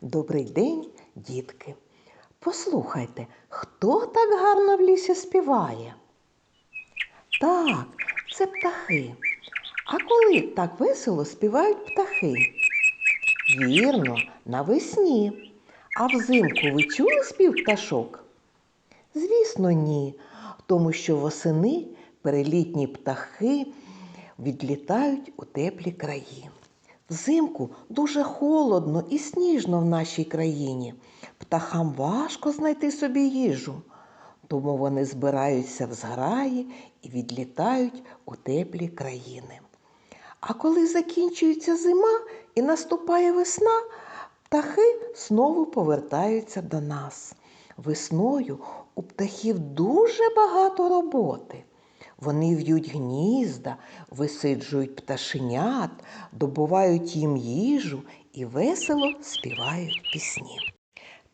Добрий день, дітки. Послухайте, хто так гарно в лісі співає? Так, це птахи. А коли так весело співають птахи? Вірно, навесні. А взимку ви чули спів пташок? Звісно, ні, тому що восени перелітні птахи відлітають у теплі краї. Взимку дуже холодно і сніжно в нашій країні. Птахам важко знайти собі їжу, тому вони збираються в зграї і відлітають у теплі країни. А коли закінчується зима і наступає весна, птахи знову повертаються до нас. Весною у птахів дуже багато роботи. Вони в'ють гнізда, висиджують пташенят, добувають їм їжу і весело співають пісні.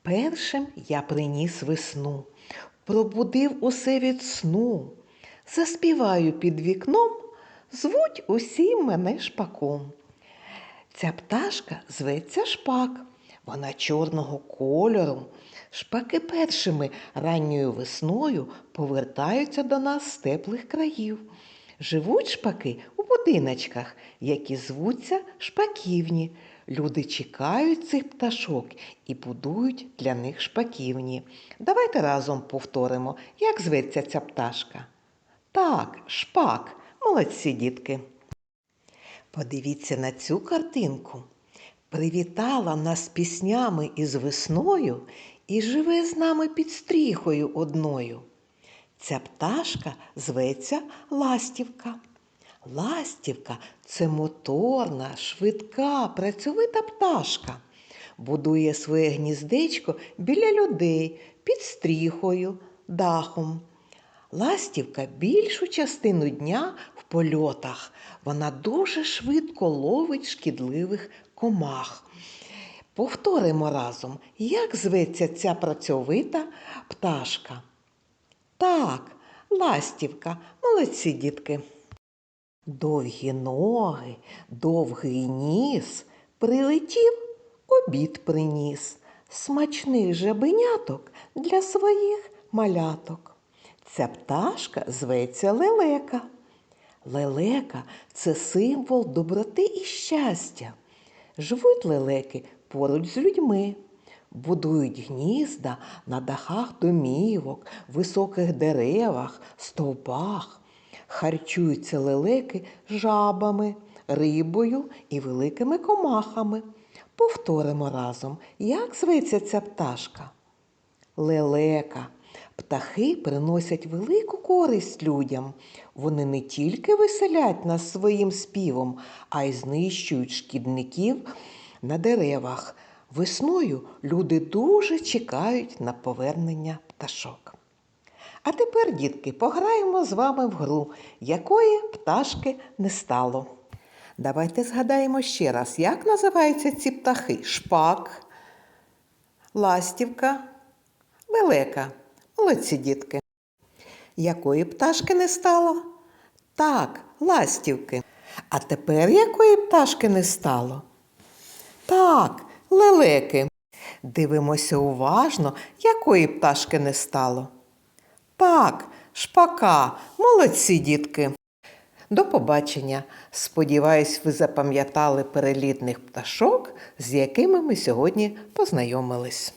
Першим я приніс весну, пробудив усе від сну. Заспіваю під вікном, звуть усі мене шпаком. Ця пташка зветься шпак. Вона чорного кольору. Шпаки першими ранньою весною повертаються до нас з теплих країв. Живуть шпаки у будиночках, які звуться шпаківні. Люди чекають цих пташок і будують для них шпаківні. Давайте разом повторимо, як зветься ця пташка. Так, шпак. Молодці дітки. Подивіться на цю картинку. Привітала нас піснями із весною і живе з нами під стріхою одною. Ця пташка зветься ластівка. Ластівка це моторна, швидка, працьовита пташка. Будує своє гніздечко біля людей під стріхою, дахом. Ластівка більшу частину дня в польотах. Вона дуже швидко ловить шкідливих комах. Повторимо разом, як зветься ця працьовита пташка. Так, ластівка, молодці дітки. Довгі ноги, довгий ніс, прилетів, обід приніс, смачних жабеняток для своїх маляток. Ця пташка зветься лелека. Лелека це символ доброти і щастя. Живуть лелеки поруч з людьми, будують гнізда на дахах домівок, високих деревах, стовпах. Харчуються лелеки жабами, рибою і великими комахами. Повторимо разом, як зветься ця пташка. Лелека. Птахи приносять велику користь людям. Вони не тільки веселять нас своїм співом, а й знищують шкідників на деревах. Весною люди дуже чекають на повернення пташок. А тепер, дітки, пограємо з вами в гру, якої пташки не стало. Давайте згадаємо ще раз, як називаються ці птахи: шпак, ластівка, лелека. Молодці дітки. Якої пташки не стало? Так, ластівки. А тепер якої пташки не стало? Так, лелеки. Дивимося уважно, якої пташки не стало. Так, шпака, молодці дітки. До побачення. Сподіваюсь, ви запам'ятали перелітних пташок, з якими ми сьогодні познайомились.